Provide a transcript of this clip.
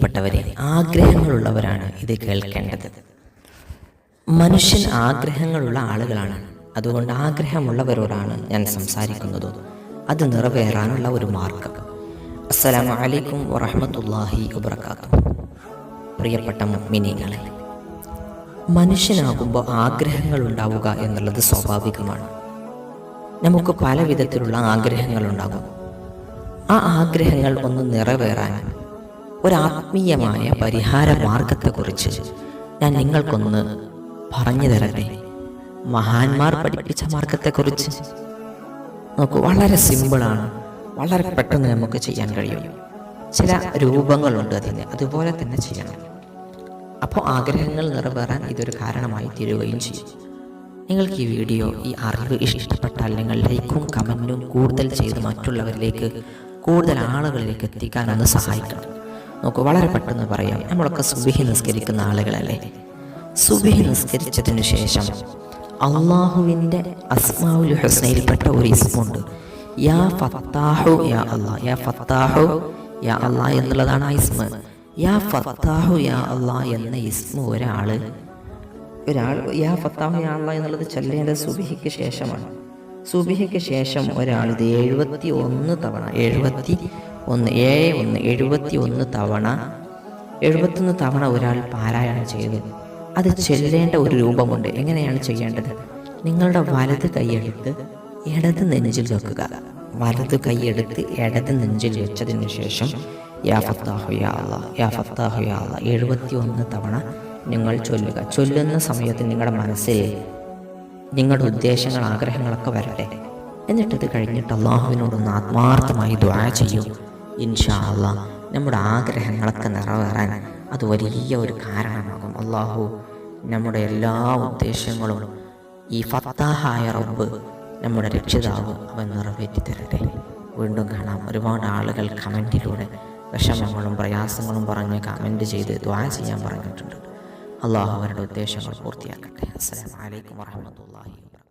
പ്രിയപ്പെട്ടവരെ ആഗ്രഹങ്ങളുള്ളവരാണ് ഇത് കേൾക്കേണ്ടത്. മനുഷ്യൻ ആഗ്രഹങ്ങളുള്ള ആളുകളാണ്. അതുകൊണ്ട് ആഗ്രഹമുള്ളവരോടാണ് ഞാൻ സംസാരിക്കുന്നത്. അത് നിറവേറാനുള്ള ഒരു മാർഗം. അസ്സലാമു അലൈക്കും വറഹമത്തല്ലാഹി വബർക്കാത്തു പ്രിയപ്പെട്ട മിനിങ്ങളെ മനുഷ്യനാകുമ്പോൾ ആഗ്രഹങ്ങൾ ഉണ്ടാവുക എന്നുള്ളത് സ്വാഭാവികമാണ്. നമുക്ക് പല വിധത്തിലുള്ള ആഗ്രഹങ്ങളുണ്ടാകും. ആ ആഗ്രഹങ്ങൾ ഒന്ന് നിറവേറാൻ ഒരാത്മീയമായ പരിഹാര മാർഗത്തെക്കുറിച്ച് ഞാൻ നിങ്ങൾക്കൊന്ന് പറഞ്ഞു തരട്ടെ മഹാന്മാർ പഠിപ്പിച്ച മാർഗത്തെക്കുറിച്ച്. നോക്കൂ വളരെ സിമ്പിളാണ്. വളരെ പെട്ടെന്ന് നമുക്ക് ചെയ്യാൻ കഴിയും. ചില രൂപങ്ങളുണ്ട് അതിന്. അതുപോലെ തന്നെ ചെയ്യണം. അപ്പോൾ ആഗ്രഹങ്ങൾ നിറവേറാൻ ഇതൊരു കാരണമായി തീരുകയും ചെയ്യും. നിങ്ങൾക്ക് ഈ വീഡിയോ ഈ അറിവ് ഇഷ്ടപ്പെട്ടാൽ നിങ്ങൾ ലൈക്കും കമന്റും കൂടുതൽ ചെയ്ത് മറ്റുള്ളവരിലേക്ക് കൂടുതൽ ആളുകളിലേക്ക് എത്തിക്കാൻ ഒന്ന് സഹായിക്കണം. നോക്കൂ വളരെ പെട്ടെന്ന് പറയാം. നമ്മളൊക്കെ സുബിഹി നിസ്കരിക്കുന്ന ആളുകളല്ലേ? സുബിഹി നിസ്കരിച്ചതിന് ശേഷം അള്ളാഹുവിന്റെ അസ്മാവുൽ ഹുസ്നയിൽപ്പെട്ട ഒരു ഇസ്മുണ്ട്. യാ ഫത്താഹു യാ അള്ളാ യാ ഫത്താഹു യാ അള്ളാ എന്നുള്ളതാണ് ആ ഇസ്മ. യാ ഫത്താഹു യാ അള്ളാ എന്ന ഇസ്മ ഒരാൾ ഒരാൾ യാ ഫത്താഹു യാ അള്ളാ എന്നുള്ളത് ചൊല്ലേണ്ടത് സുബിഹിക്ക് ശേഷമാണ്. സുബിഹിക്ക് ശേഷം ഒരാൾ ഇത് എഴുപത്തി ഒന്ന് തവണ എഴുപത്തി ഒന്ന് ഏഴ് ഒന്ന് എഴുപത്തി ഒന്ന് തവണ. എഴുപത്തൊന്ന് തവണ ഒരാൾ പാരായണം ചെയ്ത് അത് ചെല്ലേണ്ട ഒരു രൂപമുണ്ട്. എങ്ങനെയാണ് ചെയ്യേണ്ടത്? നിങ്ങളുടെ വലത് കൈയെടുത്ത് ഇടത് നെഞ്ചിൽ വെക്കുക. വലത് കൈയെടുത്ത് ഇടത് നെഞ്ചിൽ വെച്ചതിന് ശേഷം യാ യാ യാ യാ എഴുപത്തി ഒന്ന് തവണ നിങ്ങൾ ചൊല്ലുക. ചൊല്ലുന്ന സമയത്ത് നിങ്ങളുടെ മനസ്സിൽ നിങ്ങളുടെ ഉദ്ദേശങ്ങൾ ആഗ്രഹങ്ങളൊക്കെ വരട്ടെ. എന്നിട്ടത് കഴിഞ്ഞിട്ട് അള്ളാഹുവിനോടൊന്ന് ആത്മാർത്ഥമായി ദ്വാ ചെയ്യൂ. ഇൻഷാ നമ്മുടെ ആഗ്രഹങ്ങളൊക്കെ നിറവേറാൻ അത് വലിയ ഒരു കാരണമാകും. അള്ളാഹു നമ്മുടെ എല്ലാ ഉദ്ദേശങ്ങളും ഈ ഫത്താഹായ റബ്ബ് നമ്മുടെ രക്ഷിതാവ് അവൻ നിറവേറ്റി തരട്ടെ. വീണ്ടും കാണാം. ഒരുപാട് ആളുകൾ കമന്റിലൂടെ വിഷമങ്ങളും പ്രയാസങ്ങളും പറഞ്ഞ് കമന്റ് ചെയ്ത് ദ്വാ ചെയ്യാൻ പറഞ്ഞിട്ടുണ്ട്. അള്ളാഹു അവരുടെ ഉദ്ദേശങ്ങൾ പൂർത്തിയാക്കട്ടെ. അസ്സലാമു അലൈക്കും വറഹ്മത്തുള്ളാഹി വബറകാതുഹു.